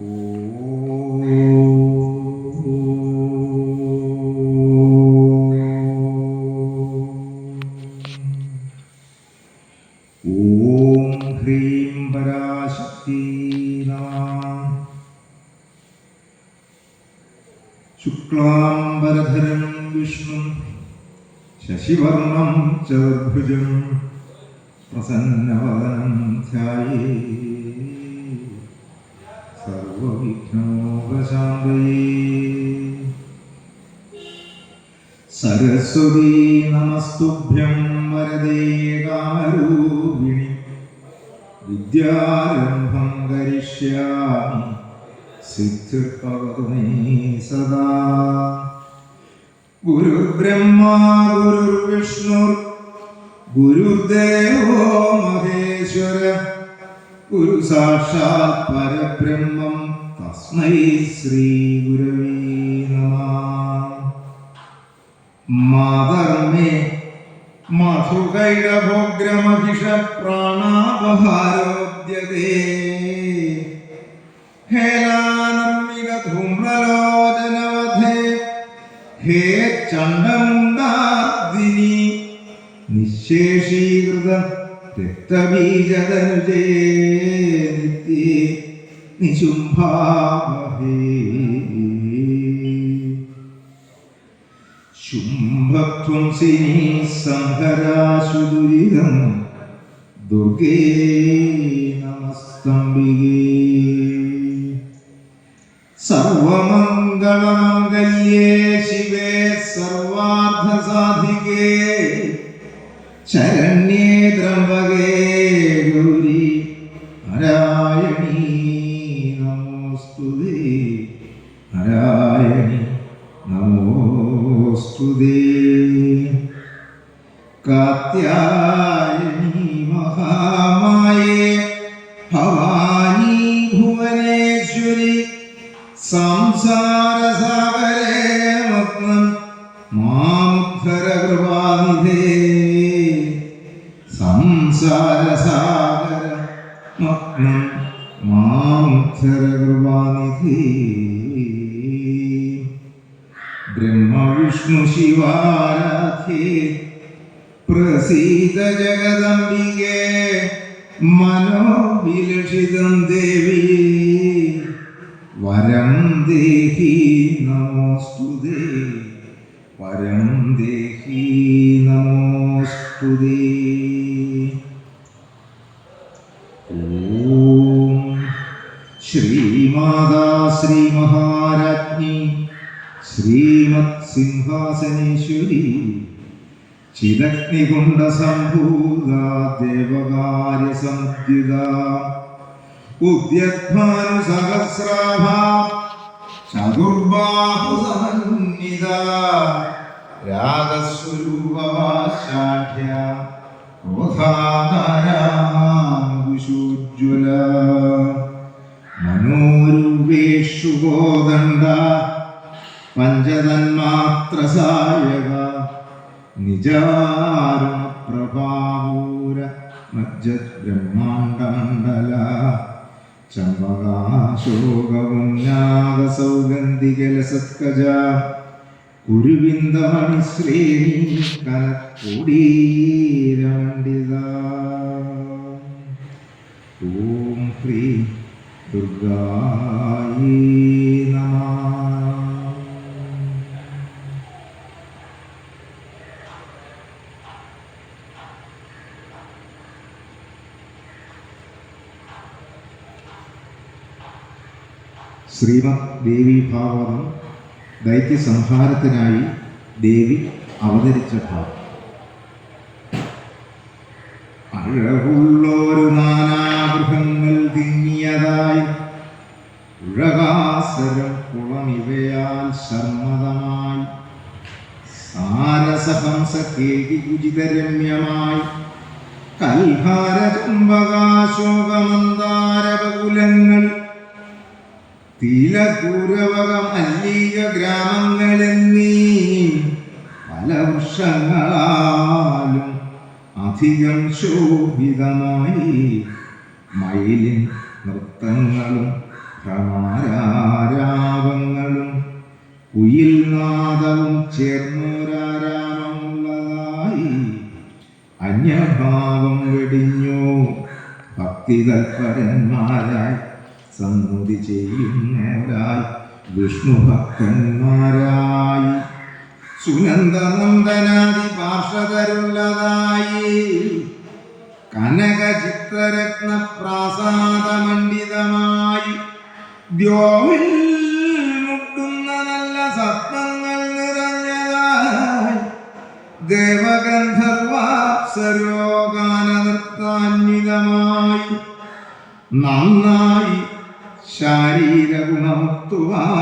ഓം ഹ്രീം പരാശക്തി ശുക്ലാംബരധരം വിഷ്ണു ശശിവർണം ചർഭുജം പ്രസന്നവദനം ധ്യായേ സർവവിഘ്നോപശാന്തയേ. സരസ്വതീ നമസ്തുഭ്യം വരദേ കാമരൂപിണി. വിദ്യാരംഭം കരിഷ്യാമി. സിദ്ധിർഭവതു സദാ. ഗുരുബ്രഹ്മാ ഗുരുർവിഷ്ണുർ ഗുരുദേവോ മഹേശ്വര. ഗുരു സാക്ഷാത് പരബ്രഹ്മം. തസ്മൈ ശ്രീ ഗുരവേ നമ. മാതർമേ മധുകൈടഭോഗ്രമഭിഷ പ്രാണാപഹാരോദ്യതേ ഹേലാനർമിക ധൂമ്രലോചനവധേ ഹേ ചണ്ഡമുണ്ടാർദിനി നിശേഷീകൃത രക്തബീജതനുജേ നിത്യേ നിശുംഭാവഹേ ശുംഭത്വം സിനി സംഹരാശു ദുരിതം ദുർഗേ നമസ്തംബികേ സർവമംഗളമംഗല്യേ ശിവേ സർവാർത്ഥസാധികേ. ശരണ്യേ ത്രംബകേ ഗൗരി നാരായണീ നമോസ്തുതേ നാരായണി നമോസ്തുതേ കാത്യായണി മഹാമായേ ഭവാനി ഭുവനേശ്വരി സംസാരസാഗരേ സംസാരസാഗര മഗ്നം മാമുദ്ധര കൃപാനിധേ ബ്രഹ്മവിഷ്ണു ശിവാരാധ്യേ പ്രസീത ജഗദംബികേ മനോവിലഷിതം ദേവി വരം ദേഹി നമോസ്തുതേ വരം ദേഹി നമോസ്തുതേ ഓം ശ്രീമാതാ ശ്രീ മഹാരാജ്ഞി ശ്രീമത് സിംഹാസനേശ്വരി ചിദഗ്നികുണ്ട സംഭൂത ദേവകാര്യ സംദ്യുത ഉദ്യത്മാനു സഹസ്രാഭ ചതുർബാഹു സമന്വിത രാഗസ്വരൂപവാശാഠ്യ ക്രോധാനാകുശോജ്വല മനോരൂപേഷു ഗോദണ്ഡ പഞ്ചതന്മാത്ര സായക നിജാരുണ പ്രഭാവൂര മജ്ജത് കുരുവിന്ദമണി ചമ്പകാശോകമുന്നാഗ സൗഗന്ധികലസത്കജ കുരുവിന്ദമണിശ്രേണി കനക്കൂടീരമണ്ഡിത ഓം ഹ്രീ ദുർഗായേ നമഃ. ശ്രീമദ് ദേവി ഭാഗവതം ദൈത്യസംഹാരത്തിനായി ദേവി അവതരിച്ച ഭാഗം. അഴകുള്ളൊരു കുളമിവയാൽ ശർമ്മതമായി സാരസഹംസ കേകി ഉചിതരമ്യമായി കൽഹാര ചുംബകാശോകമന്ദാരബകുലങ്ങൾ തിലകൂരവക മല്ലീക ഗ്രാമങ്ങളെന്നീ പല വൃക്ഷങ്ങളാലും അധികം ശോഭിതമായി. മയിലിൻ നൃത്തങ്ങളും ഭ്രമാരാരാവങ്ങളും ചേർന്നൊരാരാമമുള്ളതായി അന്യഭാവം വെടിഞ്ഞു. ഭക്തി തൽപരന്മാരായി സന്നുതി ചെയ്യുന്നവരായി വിഷ്ണു ഭക്തന്മാരായി സുനന്ദനന്ദനാദി പാർശ്വതരുള്ളതായി കനക പ്രാസാദമണ്ഡിതമായി ദ്യോവിൽ നന്നായി ശാരീരഗുണമുക്തുവാടുന്നവരാ